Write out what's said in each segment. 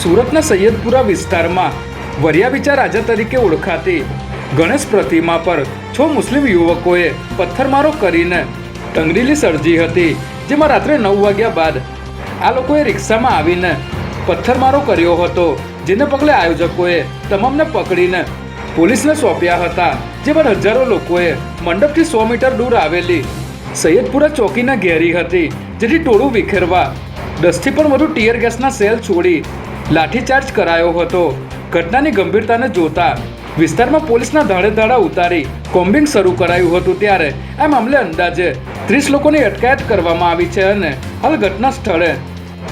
સુરતના સૈયદપુરા વિસ્તારમાં વરિયાવિચા રાજા તરીકે ઓળખાતી ગણેશ પ્રતિમા પર છ મુસ્લિમ યુવકોએ પથ્થરમારો કરીને તંગડીલી સર્જી હતી, જેમાં રાત્રે નવ વાગ્યા બાદ આ લોકોએ રિક્ષામાં આવીને પથ્થરમારો કર્યો હતો, જેને પગલે આયોજકોએ તમામને પકડીને પોલીસને સોંપ્યા હતા, જેમાં હજારો લોકોએ મંડપથી સો મીટર દૂર આવેલી સૈયદપુરા ચોકીને ઘેરી હતી, જેથી ટોળું વિખેરવા, દસથી પણ વધુ ટીયર ગેસના સેલ છોડી લાઠીચાર્જ કરાયો હતો. ઘટનાની ગંભીરતાને જોતા વિસ્તારમાં પોલીસના ધાડેધાડા ઉતારી કોમ્બિંગ શરૂ કરાયું હતું ત્યારે આ મામલે અંદાજે ત્રીસ લોકોની અટકાયત કરવામાં આવી છે અને હાલ ઘટના સ્થળે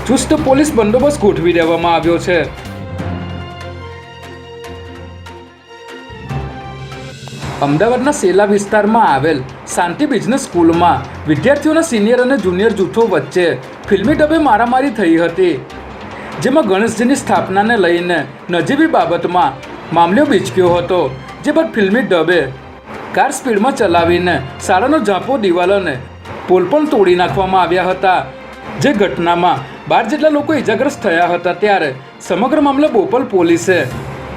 ચુસ્ત પોલીસ બંદોબસ્ત ગોઠવી દેવામાં આવ્યો છે. અમદાવાદના સેલા વિસ્તારમાં આવેલ શાંતિ બિઝનેસ સ્કૂલમાં વિદ્યાર્થીઓના સિનિયર અને જુનિયર જૂથો વચ્ચે ફિલ્મી ડબે મારામારી થઈ હતી. જેમાં ગણેશજીની સ્થાપનાને લઈને નજીવી બાબતમાં મામલો બીચક્યો હતો, જે બાદ ફિલ્મી ડબે કાર સ્પીડમાં ચલાવીને શાળાનો ઝાંપો દિવાલોને પુલ પણ તોડી નાખવામાં આવ્યા હતા. જે ઘટનામાં બાર જેટલા લોકો ઇજાગ્રસ્ત થયા હતા ત્યારે સમગ્ર મામલે બોપલ પોલીસે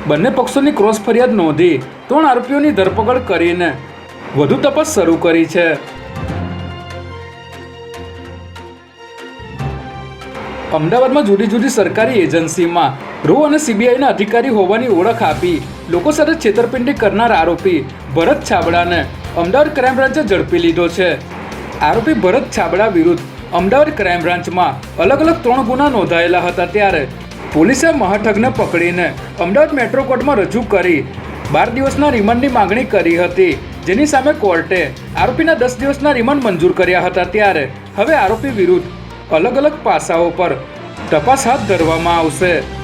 બંને પક્ષોની ક્રોસ ફરિયાદ નોંધી ત્રણ આરોપીઓની ધરપકડ કરીને વધુ તપાસ શરૂ કરી છે. અમદાવાદમાં જુદી જુદી સરકારી એજન્સીમાં રૂ અને સીબીઆઈના અધિકારી હોવાની ઓળખ આપી. લોકો સાથે છેતરપિંડી કરનાર આરોપી ભરત છાબડાને અમદાવાદ ક્રાઇમ બ્રાન્ચે ઝડપી લીધો છે. આરોપી ભરત છાબડા વિરુદ્ધ અમદાવાદ ક્રાઇમ બ્રાન્ચમાં અલગ અલગ ત્રણ ગુના નોંધાયેલા હતા ત્યારે પોલીસે મહાઠગને પકડીને અમદાવાદ મેટ્રો કોર્ટમાં રજૂ કરી બાર દિવસના રિમાન્ડની માંગણી કરી હતી. જેની સામે કોર્ટે આરોપીના દસ દિવસના રિમાન્ડ મંજૂર કર્યા હતા ત્યારે. હવે આરોપી વિરુદ્ધ અલગ અલગ પાસાઓ પર તપાસ હાથ ધરવામાં આવશે.